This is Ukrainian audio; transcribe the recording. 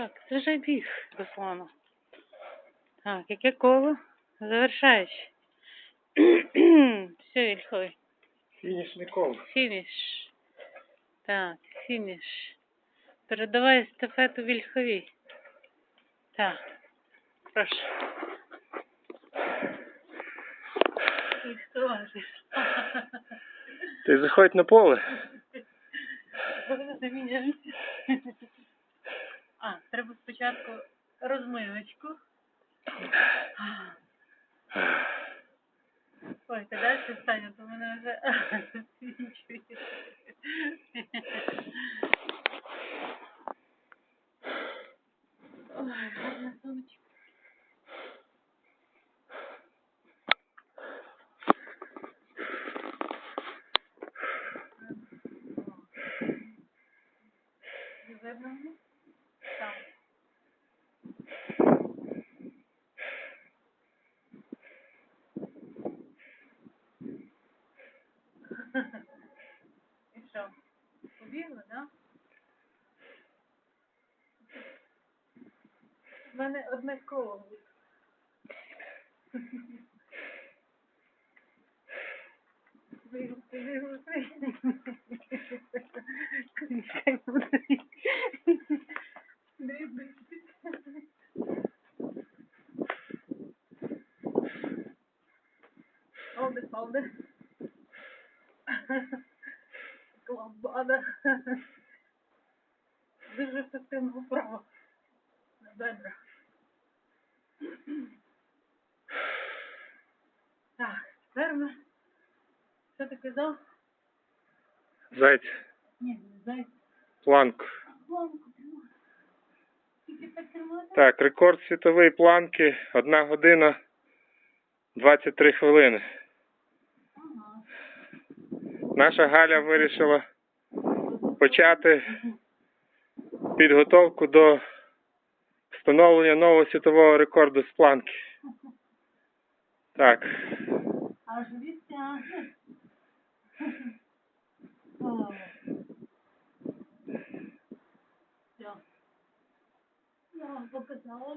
Так, це вже біг, Руслана. Так, яке коло? Завершаючи. Все, Ільхой. Фінішний кол. Фініш. Так, фініш. Передавай естафету Вільховій. Так. Прошу. І хто ж? Ти заходь на поле. Заміняємося. А, треба спочатку розмивочку. Ой, ти далі встань, то мене вже засвічує. Ой, гарна І що? Побігли, да? У мене одне коло. буде. Ламбада. Дуже ефективно вправо. На бедра. Так, тепер ми... Що ти казав? Зайць. Ні, не знаю. Планку. Планку тримай. Тільки так тримати? Так, рекорд світової планки. Одна година 23 хвилини. Наша Галя вирішила почати підготовку до встановлення нового світового рекорду з планки. Так. Аж відтягне. Все. Я вам показала.